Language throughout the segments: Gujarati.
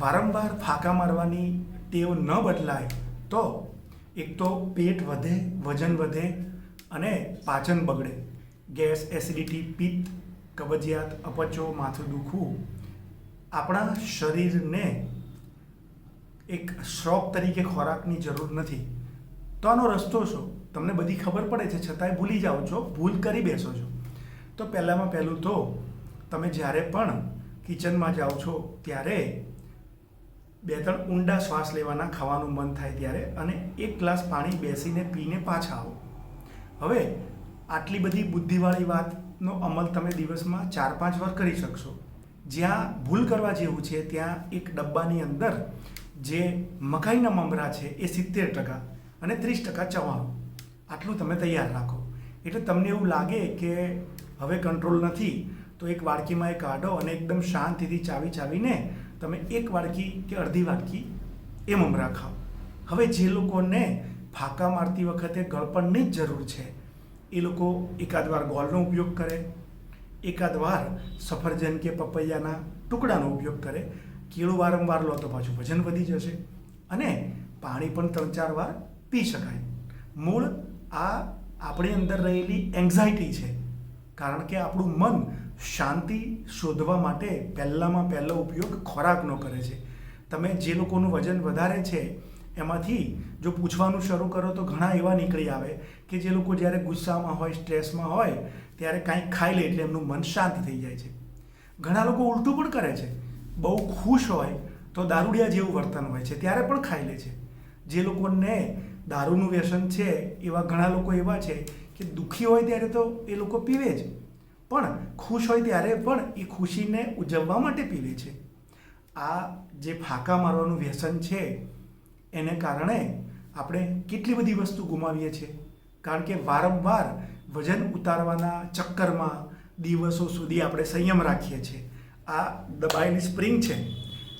વારંવાર ફાંકા મારવાની ટેવ ન બદલાય તો એક તો પેટ વધે, વજન વધે અને પાચન બગડે. ગેસ, એસિડિટી, પિત્ત, કબજિયાત, અપચો, માથું દુખવું આપણા શરીરને એક શ્રોપ તરીકે ખોરાકની જરૂર નથી. તો આનો રસ્તો શું? તમને બધી ખબર પડે છે, છતાંય ભૂલી જાઓ છો, ભૂલ કરી બેસો છો. તો પહેલાંમાં પહેલું તો તમે જ્યારે પણ કિચનમાં જાઓ છો, ત્યારે બે ત્રણ ઊંડા શ્વાસ લેવાના ખાવાનું મન થાય ત્યારે અને એક ગ્લાસ પાણી બેસીને પીને પાછા આવો. હવે આટલી બધી બુદ્ધિવાળી વાતનો અમલ તમે દિવસમાં ચાર પાંચ વાર કરી શકશો. જ્યાં ભૂલ કરવા જેવું છે ત્યાં એક ડબ્બાની અંદર જે મકાઈના મમરા છે એ સિત્તેર ટકા અને ત્રીસ ટકા ચવાણું. આટલું તમે તૈયાર રાખો. એટલે તમને એવું લાગે કે હવે કંટ્રોલ નથી, તો એક વાડકીમાં એ કાઢો અને એકદમ શાંતિથી ચાવી ચાવીને તમે એક વાડકી કે અડધી વાડકી એ મમરા ખાઓ હવે જે લોકોને ફાંકા મારતી વખતે ગળપણની જ જરૂર છે, એ લોકો એકાદ વાર ગોળનો ઉપયોગ કરે, એકાદ વાર સફરજન કે પપૈયાના ટુકડાનો ઉપયોગ કરે. કેળું વારંવાર લો તો પાછું વજન વધી જશે અને પાણી પણ ત્રણ ચાર વાર પી શકાય. મૂળ આ આપણી અંદર રહેલી એન્ઝાયટી છે. કારણ કે આપણું મન શાંતિ શોધવા માટે પહેલાંમાં પહેલો ઉપયોગ ખોરાકનો કરે છે. તમે જે લોકોનું વજન વધારે છે, એમાંથી જો પૂછવાનું શરૂ કરો તો ઘણા એવા નીકળી આવે કે જે લોકો જ્યારે ગુસ્સામાં હોય, સ્ટ્રેસમાં હોય, ત્યારે કાંઈક ખાઈ લે એટલે એમનું મન શાંત થઈ જાય છે. ઘણા લોકો ઉલટું પણ કરે છે. બહુ ખુશ હોય તો દારૂડિયા જેવું વર્તન હોય છે, ત્યારે પણ ખાઈ લે છે. જે લોકોને દારૂનું વ્યસન છે, એવા ઘણા લોકો એવા છે કે દુઃખી હોય ત્યારે તો એ લોકો પીવે જ. પણ ખુશ હોય ત્યારે પણ એ ખુશીને ઉજવવા માટે પીવે છે. આ જે ફાંકા મારવાનું વ્યસન છે, એને કારણે આપણે કેટલી બધી વસ્તુ ગુમાવીએ છીએ. કારણ કે વારંવાર વજન ઉતારવાના ચક્કરમાં દિવસો સુધી આપણે સંયમ રાખીએ છીએ. આ દબાયેલી સ્પ્રિંગ છે.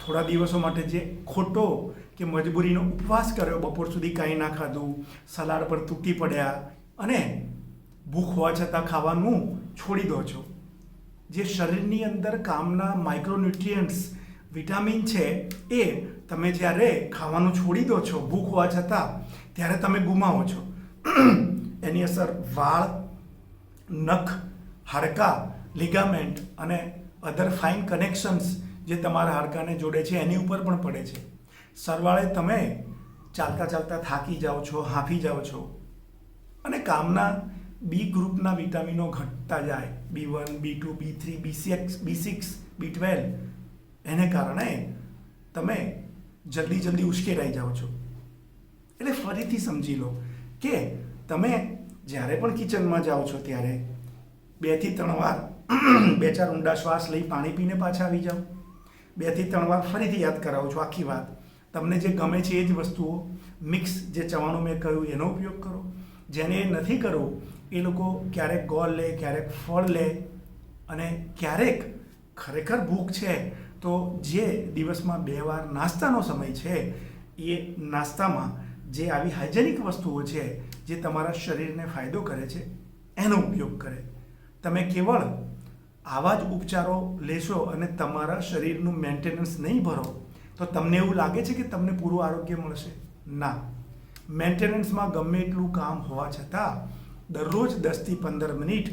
થોડા દિવસો માટે જે ખોટો કે મજબૂરીનો ઉપવાસ કર્યો, બપોર સુધી કાંઈ ના ખાધું, સલાડ પર તૂટી પડ્યા અને ભૂખ હોવા છતાં ખાવાનું છોડી દો છો. જે શરીરની અંદર કામના માઇક્રોન્યુટ્રિયન્ટ્સ વિટામિન છે, એ તમે જ્યારે ખાવાનું છોડી દો છો, ભૂખ હોવા છતાં, ત્યારે તમે ગુમાવો છો. એની અસર વાળ, નખ, હાડકાં લિગામેન્ટ અને અધર ફાઇન કનેક્શન્સ જે તમારા હાડકાને જોડે છે, એની ઉપર પણ પડે છે. સરવાળે તમે ચાલતા ચાલતા થાકી જાઓ છો, હાંફી જાઓ છો. અને કામના બી ગ્રુપના વિટામિનો ઘટતા જાય. B one B two B three B six B six B twelve એને કારણે તમે જલ્દી જલ્દી ઉશ્કેરાઈ જાઓ છો. એટલે ફરીથી સમજી લો કે તમે જ્યારે પણ કિચનમાં જાઓ છો ત્યારે બેથી ત્રણ વાર બે ચાર ઊંડા શ્વાસ લઈ પાણી પીને પાછા આવી જાઓ. બેથી ત્રણ વાર ફરીથી યાદ કરાવું છું આખી વાત. તમને જે ગમે છે એ જ વસ્તુઓ મિક્સ જે ચવાણું મેં કહ્યું, એનો ઉપયોગ કરો. જેને એ નથી કરવું, એ લોકો ક્યારેક ગોળ લે, ક્યારેક ફળ લે અને ક્યારેક ખરેખર ભૂખ છે, તો જે દિવસમાં બે વાર નાસ્તાનો સમય છે, એ નાસ્તામાં જે આવી હાઇજેનિક વસ્તુઓ છે, જે તમારા શરીરને ફાયદો કરે છે, એનો ઉપયોગ કરે. તમે કેવળ આવા જ ઉપચારો લેશો અને તમારા શરીરનું મેન્ટેનન્સ નહીં ભરો તો તમને એવું લાગે છે કે તમને પૂરું આરોગ્ય મળશે? ના. મેન્ટેનન્સમાં ગમે એટલું કામ હોવા છતાં, દરરોજ દસથી પંદર મિનિટ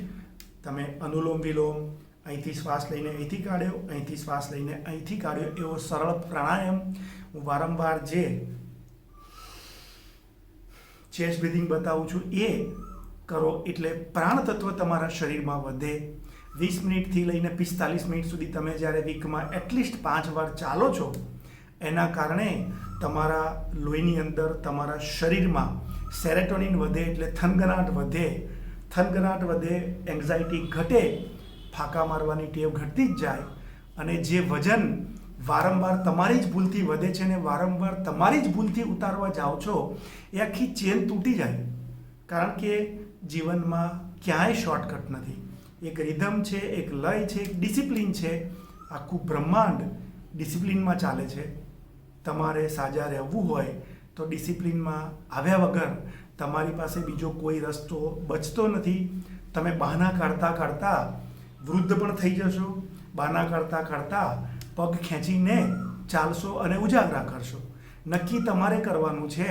તમે અનુલોમ વિલોમ, અહીંથી શ્વાસ લઈને અહીંથી કાઢ્યો, અહીંથી શ્વાસ લઈને અહીંથી કાઢ્યો, એવો સરળ પ્રાણાયામ હું વારંવાર જે ચેસ્ટ બ્રિધિંગ બતાવું છું, એ કરો એટલે પ્રાણ તત્વ તમારા શરીરમાં વધે. વીસ મિનિટથી લઈને પિસ્તાલીસ મિનિટ સુધી તમે જ્યારે વીકમાં એટલીસ્ટ પાંચ વાર ચાલો છો એના કારણે તમારા લોહીની અંદર તમારા શરીરમાં સેરેટોનિન વધે એટલે થનગનાટ વધે. થનગનાટ વધે એન્ઝાયટી ઘટે, ફાંકા મારવાની ટેવ ઘટતી જ જાય. અને જે વજન વારંવાર તમારી જ ભૂલથી વધે છે ને વારંવાર તમારી જ ભૂલથી ઉતારવા જાઓ છો, એ આખી ચેન તૂટી જાય. કારણ કે જીવનમાં ક્યાંય શોર્ટકટ નથી. એક રિધમ છે, એક લય છે, એક ડિસિપ્લિન છે. આખું બ્રહ્માંડ ડિસિપ્લિનમાં ચાલે છે. તમારે સાજા રહેવું હોય તો ડિસિપ્લિનમાં આવ્યા વગર તમારી પાસે બીજો કોઈ રસ્તો બચતો નથી. તમે બહાના કાઢતા કાઢતા વૃદ્ધ પણ થઈ જશો. બહાના કાઢતા કાઢતા પગ ખેંચીને ચાલશો અને ઉજાગરા કરશો. નક્કી તમારે કરવાનું છે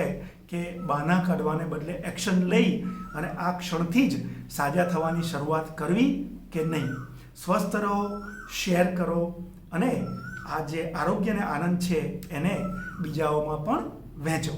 કે બહાના કાઢવાને બદલે એક્શન લઈ અને આ ક્ષણથી જ સાજા થવાની શરૂઆત કરવી કે નહીં. સ્વસ્થ રહો, શેર કરો અને આ જે આરોગ્યને આનંદ છે એને બીજાઓમાં પણ વહેંચો.